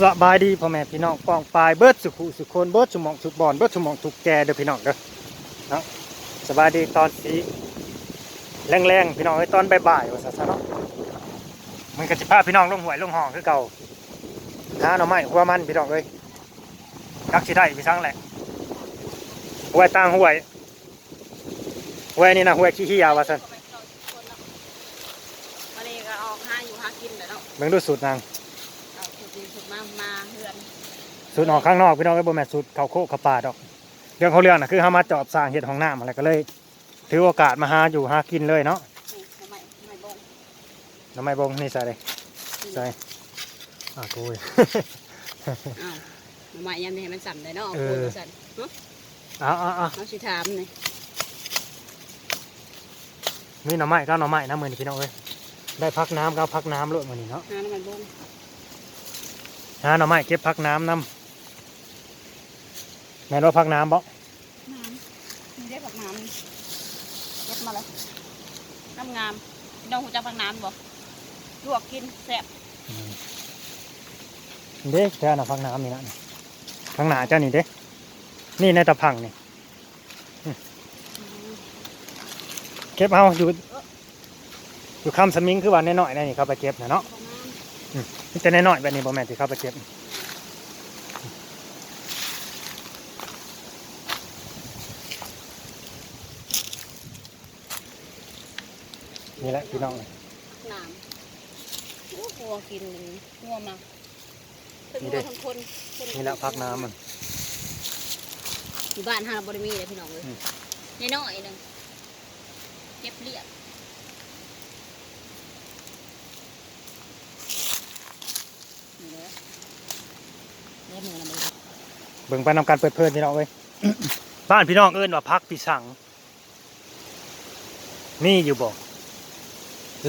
สบายดีพ่อแม่พี่น้องป้องปลายเบิดสุขุสุคนเบิดสุมองสุกบอนเบิดสุมองสุกแกเด้อพี่น้องเด้อเนาะสบายดีตอนสีแรงๆพี่น้องไอ้ตอนบ่ายๆว่าซะซะเนาะมันก็สิพาพี่น้องลงหวยลงห้องคือเก่าหาหน่อไม้หัวมันพี่น้องเอ้ยกักสิได้พี่ซังแหละหวยต่างหวยหวยนี่นะหวยขี้เหี้ยว่าซั่นวันนี้ก็ออกหาอยู่หากินแล้วเนาะเบิ่งดูสูตรนาง มามาเฮือนสูตรออกข้างนอกพี่น้องเอ้ยบ่แม่นสูตรเขาโคกเขาป่าดอก เรื่องเขาเรื่องน่ะคือเฮามาจอบสร้างเฮ็ดห้องน้ำอะไรก็เลย ถือโอกาสมาหาอยู่หากินเลยเนาะนี่ทำไมทำไมบงทำไมบงนี่ใส่เลยใส่อ่าโกย อ้าวทำไมยังไม่ให้มันสั่นเลยเนาะเอโอ้อยสั่นเนาะเอาเอาเอาเอาสิถามนี่มีหน่อไม้ก็หน่อไม้นะมื้อนี้พี่น้องเอ้ยได้พักน้ำก็เอาพักน้ำโลดมื้อนี้เนาะหาน้ำมันบง หาหน่อไม้เก็บพักน้ำนํแม่นว่าพักน้ำบ่น้ำมีได้ผักน้ำนี่เก็บมาเลยน้ำงามพี่น้องหูจักผักน้ำบ่ลวกกินแซ่บอืมเด้แค่น่ะพักน้ำนี่นะข้างหน้าเจ้านี่เด้นี่ในตะพังนี่อืมเก็บเอาอยู่อยู่คำสมิงคือว่าน้อยๆนั่นนี่เขาไปเก็บนะเนาะ ผักน้นี่แต่น้อยๆแบบนี้บ่แม่นที่เขาไปเก็บนี่แหละพี่น้องำน้ำโอ้หัวกินหัวมาเป็นหัวทั้งคนเป็นี่แหละพักน้ำมันอยู่บ้านห้าบริมีเลยพี่น้องเลยอืมน้อยๆหนึงเก็บเรียบนี่เลย เล่มือละมือเบิ่งไปนำการเปิดเพลินพี่น้องเว้ย บ้านพี่น้องเอิ้นว่าพักปีสังมีอยู่บ่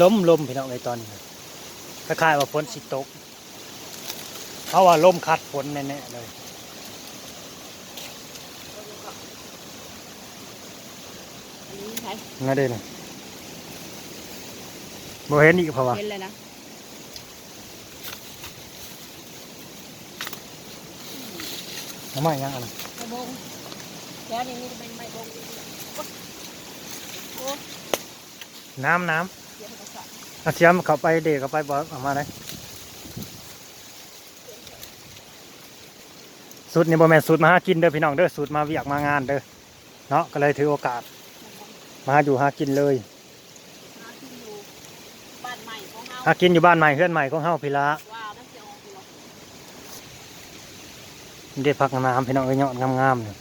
ล้มลมพี่น้องในตอนนี้คล้ายๆว่าฝนสิตกเพราะว่าลมคัดฝนแน่ๆเลยอันนี้ใช่งั้นเด้เลยบ่เห็นอีกเพราะว่าเห็นเลยนะ น้ำไม้ยังอันนั้นไม่บงแล้วนี่มีเป็นไม่บงโอ้น้ำน้เดี๋ยวเขาจะำเอาเสียมเข้าไปเด็กเข้าไปบอกออกมาเลยสูตรนี่บ่แม่นสูตรมาหากินเด้อพี่น้องเด้อสูตรมาเวียกมางานเด้อเนาะก็เลยถือโอกาส มาอยู่หากินเลยหาที่อยู่บ้านใหม่ของเฮาหากินอยู่บ้านใหม่เพื่อนใหม่ของเฮาพี่ละ ว่ามันจะออก หัวเด็ดผักน้ำพี่น้องเอ้ยยอดงามๆเนี่ย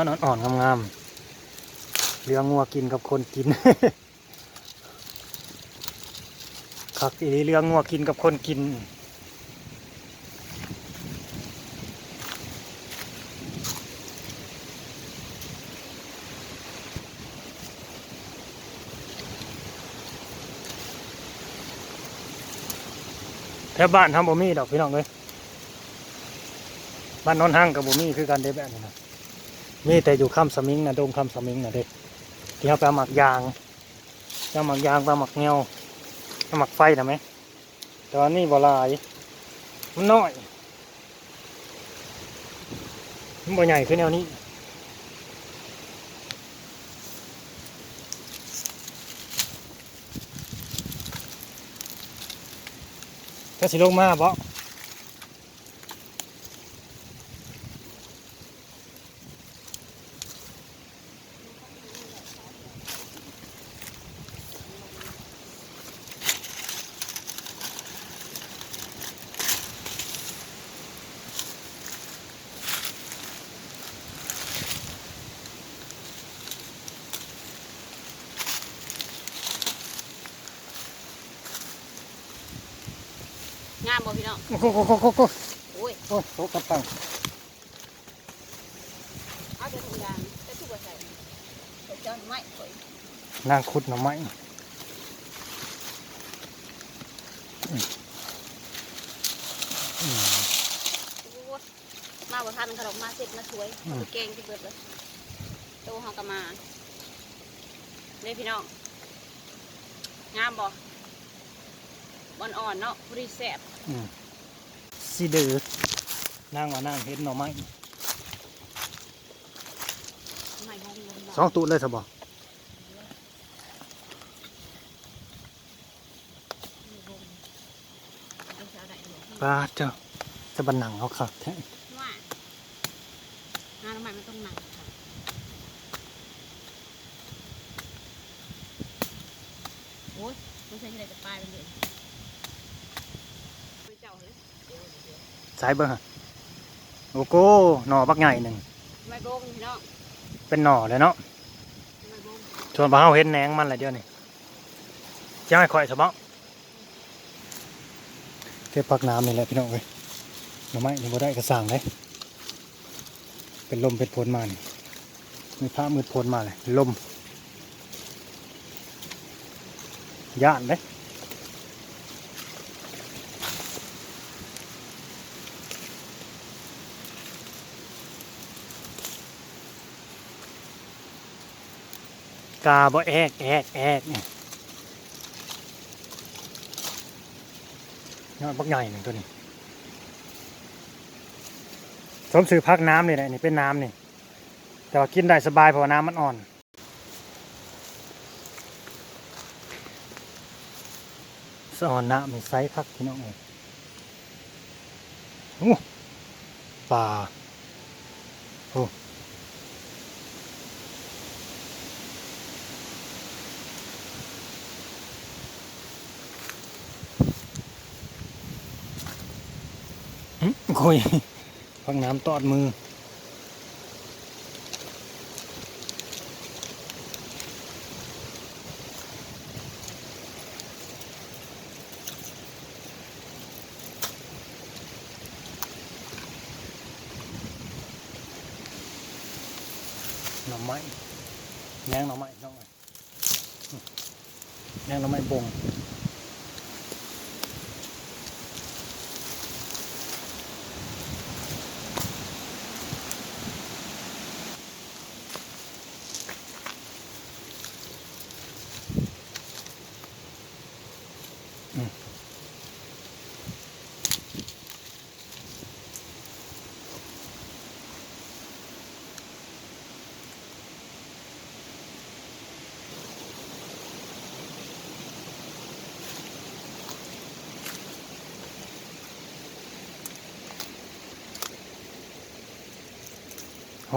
อดอ่อนๆงามๆเลี้ยงงัวกินกับคนกินคักอีเลี้ยงงัวกินกับคนกินแถวบ้านทำบ่มีดอกพี่น้องเลย บ้านโนนห้างกับบ่มีคือกันเด้แบบนี้นะมีแต่อยู่ข้ามสมิงนะโดมข้ามสมิงนะเด้ที่เขาไปหมักยางไปเอาหมักยางไปหมักเงวเอาหมักไฟนะไหมแต่ว่านี่บ่หลายมันน้อยมันบ่ใหญ่ขึ้นแนวนี้ก็สิลงมาบ่ งามบ่พี่น้องโอ้โหโอ้โหโอ้โหโอ้ยโอ้โหกระปังเอาแต่ถุงยางแต่ทุกคนใส่ใส่เจ้าไม้ข่อยนางขุดหน่อไม้อืมอืมโอ้ยมาบ่ทันขนมมาเสร็จมาสวยอืมเก่งที่เบิดเลยโตเฮาก็มาเลยพี่น้องงามบ่บอนอ่อนเนาะพอดีแซ่บอืม สิเดือนั่งว่านั่งเห็นหน่อไม้ไม่งงเลยสองตู้เลยสบอปลาเจ้าจะบันหนังเขาขับแท้ว่าหาทำไมมันต้องหนักค่ะโอ้ยไม่ใช่ที่ไหนจะปลายเป็นเลยไม่เจ้าเลยเดี๋ยวเดี๋ยว สายเบิ้งฮะโอ้โก้หน่อบักใหญ่หนึ่งไม่โกงพี่น้องเป็นหน่อเลยเนาะไม่โกงชวนพาเขาเห็นแหนงมันอะไรเดียวนี่จะให้ข่อยสมองเก็บปักน้ำนี่แหละพี่น้องเว้ยหน่อไม้นี่บ่ได้กระสั่งเลยเป็นลมเป็นพลมานี่มีพระมืดพลมาเลยลมย่านเลย กาบ่แอกแอกแอกนี่ยอดบักใหญ่หนึ่งตัวนี้สมซื้อพักน้ำนี่แหละนี่เป็นน้ำนี่ แต่ว่ากินได้สบายเพราะว่าน้ำมันอ่อน สอ่อนน้ำมีไซส์พักพี่น้องเอ้ยโอ้ป่าโอ้ คุยพักน้ำตอดมือ หน่อไม้แยงหน่อไม้น้องเอ้ยอืมแยงหน่อไม้บง ห้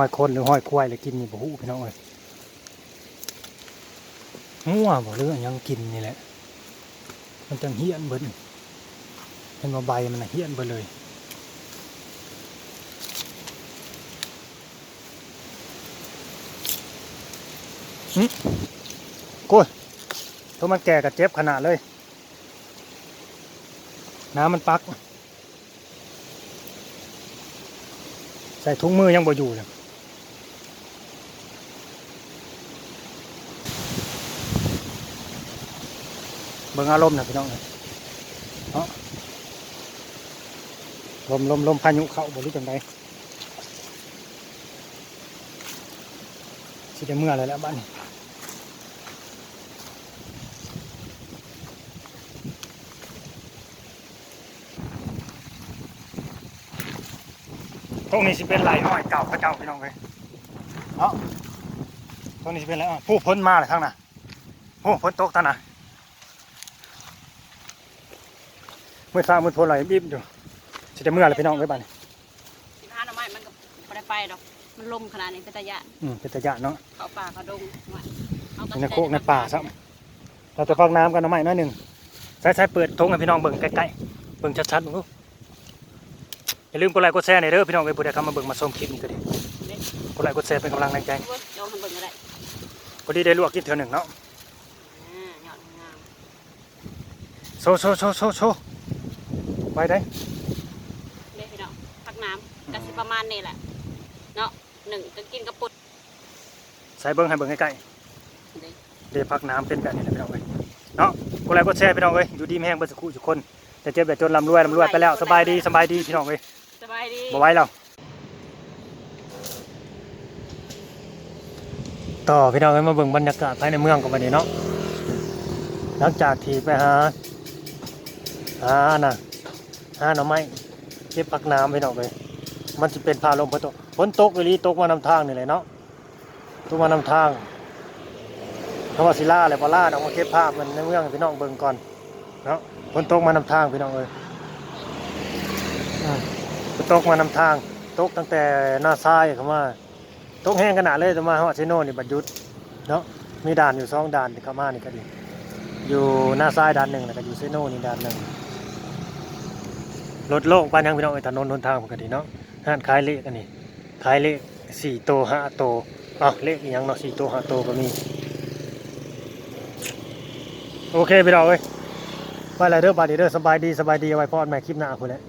อยคนหรือห้อยควายเลยกินนี่บ่ฮู้พี่น้องเอ้ยงัวบ่หรือหยังกินนี่แหละ มันจังเฮี้ยนเบิดเห็นว่าใบมันเฮี้ยนเบิดเลยหึโก้ยตัวมันแก่กับเจ็บขนาดเลย น้ำมันปัก ใส่ถุงมือยังบ่อยู่เลย เบิ่งอารมณ์นะพี่น้องเอ้ยเนาะลมลมลมพายุเข้าบ่รู้จังไดสิได้เมื่ออะไรแล้วบ้านนี้ตรงนี้สิเป็นไหลอ้อยเก่าพระเจ้าพี่น้องเลยเนาะตรงนี้สิเป็นไรอ้อยผู้พ้นมาเลยทั้งน่ะผู้พ้นตกทั้งน่ะเมื่อสร้างมือพ้นไหลบีบอยู่สิได้เมื่ออะไรพี่น้องเลยบ้านนี้สิบห้าหน่อไม้มันก็ไม่ได้ไปดอก มันลมขนาดนี้เป็นตะยานอืมเป็นตะยะเนาะเขาป่าเขาดงว่าเอากระในโคกในป่าซะเราจะฟังน้ำกันหน่อไม้น้อยหนึ่งใช้ใช้เปิดทงให้พี่น้องเบิ่งใกล้ๆเบิ่งชัดๆมึงดูอย่าลืมกดไลค์กดแชร์ในอยเด้อพี่น้องเอ้ยผู้ใดเข้ามาเบิ่งมาชมคลิปนี้ก็ดีกดไลค์กดแชร์เป็นกำลังแรงใจเว้ยยอมทำเบิ่งก็ได้พอดีได้ลวกกินเถื่อหนึ่งเนาะอ่ายอดงามโชว์โชว์โชว์โชว์โชว์ ไว้ได้เด้พี่น้องพักน้ำก็สิประมาณนี้แหละเนาะหนึ่งก็กินกระปุกใส่เบิ่งให้เบิ่งใกล้เด้ๆเดี๋ยวพักน้ำเป็นแบบนี้แหละพี่น้องเอ้ยเนาะกดไลค์กดแชร์พี่น้องเอ้ยอยู่ดีไม่แห้งเบิ่สักครู่ทุกคนแต่เจ็บแต่จนลำรวยลำรวยไปแล้วสบายดีสบายดีพี่น้องเอ้ยสบายดีบ่ไหว้แล้วต่อพี่น้องเอ้ยมาเบิ่งบรรยากาศภายในเมืองกันบัดนี้เนาะหลังจากที่ไปหาหาน่ะ หาหน่อไม้เก็บผักน้ำพี่น้องเลยมันจะเป็นพาลมฝนตกฝนตกอีหลีตกมานำทางนี่แหละเนาะตกมานำทางคำว่าศิลาอะไรพอล่าดออกมาเก็บภาพมันในเมืองพี่น้องเบิ่งก่อนเนาะฝนตกมานำทางพี่น้องเลยฝนตกมานำทางตกตั้งแต่หน้าซ้ายเข้ามาตกแห้งขนาดเลยแต่มาฮอดเซโน่นี่บัดยุดเนาะมีด่านอยู่สองด่านเข้ามานี่ก็ดี อยู่หน้าซ้ายด่านหนึ่งแล้วก็อยู่เซโน่นี่ด่านหนึ่ง รถโล่งไปยังพี่น้องไอ้ถนนหนทางปกติเนาะห้านขายเลขอันนี้ขายเลขสี่โตห้าโตอ้าวเลขอีหยังเนาะสี่โตห้าโตก็มีโอเคพี่น้องเอ้ยไปแล้วเด้อบาดีเด้อสบายดีสบายดีเอาไว้พอดแม่คลิปหน้าคุณแหละ